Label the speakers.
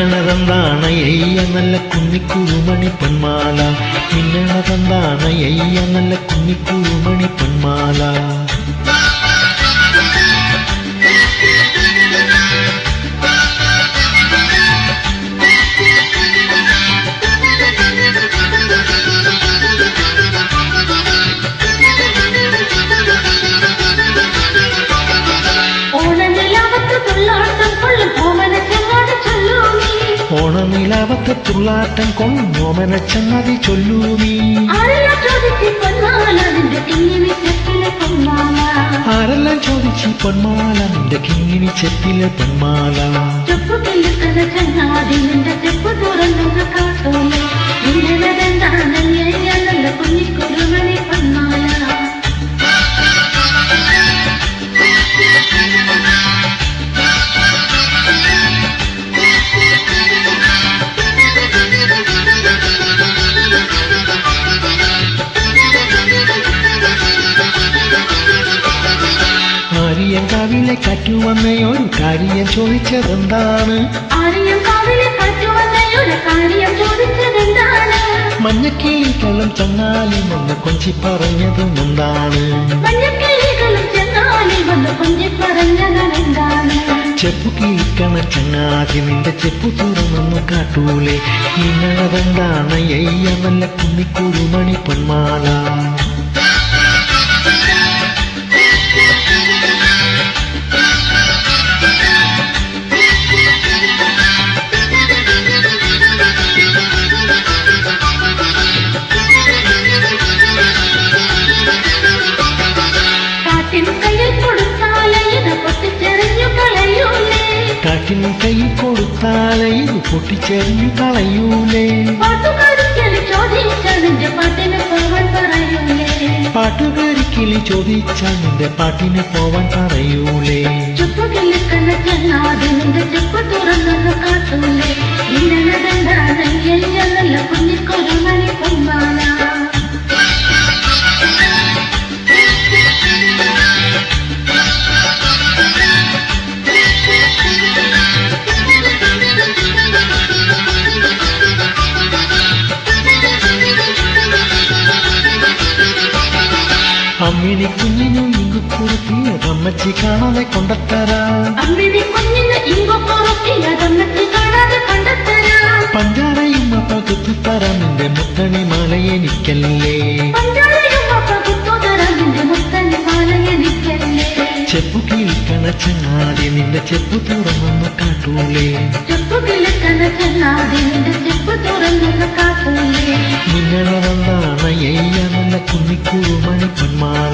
Speaker 1: മിന്നണതെന്താണ് എയ്യ നല്ല കുന്നിക്കുരുമണി പൊന്മാല മിന്നണതെന്താണ് എയ്യ നല്ല കുന്നിക്കുരുമണി പൊന്മാല
Speaker 2: ഓണനിലാവത്തെ തുള്ളാട്ടം
Speaker 1: ചങ്ങതി ചൊല്ലൂ നീ
Speaker 2: ആരെല്ലാം ചോദിച്ച്
Speaker 1: പൊന്മാല നിന്റെ കിങ്ങിനി ചെത്തിലെ പൊന്മാല?
Speaker 2: ചെപ്പ് തുറന്നു കാട്ടോ നിന്റെ ചെപ്പ് തുറന്നു കാട്ടൂലേ കാവിലെ കറ്റുവന്നയൊരു കാര്യം ചോദിച്ചതെന്താണ്?
Speaker 1: മഞ്ഞക്കിളികളും ചങ്ങാലി വന്ന് കൊഞ്ചി പറഞ്ഞതും എന്താണ് ചെപ്പു കീക്കണ ചങ്ങാതി നിന്റെ ചെപ്പു തുറന്നൊന്നു കാട്ടൂലേ. നിങ്ങളതെന്താണ്? അയ്യ നല്ല കുന്നിക്കുരുമണി പൊന്മാല.
Speaker 2: കാറ്റിൻ കൈ കൊടുത്താലേ ഇത് പൊട്ടിച്ചെറിഞ്ഞു കളയൂലേ. പാട്ടുകാരിക്കൽ ചോദിച്ചാൽ നിന്റെ പാട്ടിന് പോവാൻ പറയൂലേ.
Speaker 1: പാട്ടുകാരിക്കിളി ചോദിച്ചാൽ നിന്റെ പാട്ടിന് പോവാൻ പറയൂലേ.
Speaker 2: നിന്റെ ചെപ്പ്
Speaker 1: അമ്മിണി കുഞ്ഞിനു ഇങ്ങു കുറുത്തിയ അമ്മച്ചി കാണാതെ കൊണ്ടത്തരാ
Speaker 2: അമ്മിണി കുഞ്ഞിന് ഇങ്ങോ പുറത്തിയതമ്മച്ച് കാണാതെ കണ്ടെത്തരാം
Speaker 1: പഞ്ചാരയും പകുത്തു തരാം നിന്റെ മുത്തണി മാല എനിക്കല്ലേ
Speaker 2: പഞ്ചാരയും പകുത്തുതരാം നിന്റെ മുത്തന് മാലയനിക്കല്ലേ
Speaker 1: ചെപ്പു കീഴ്ക്കണ ചങ്ങാതി നിന്റെ ചെപ്പു തുറന്നൊന്നു കാട്ടൂലേ
Speaker 2: ചെപ്പുകിലുക്കണ ചെന്നാതെ നിന്റെ ചെപ്പ് തുറന്നത് കാട്ടൂലേ
Speaker 1: നിങ്ങളതെന്താണ് എയ്യ നല്ല കുന്നിക്കുരുമണി പൊന്മാല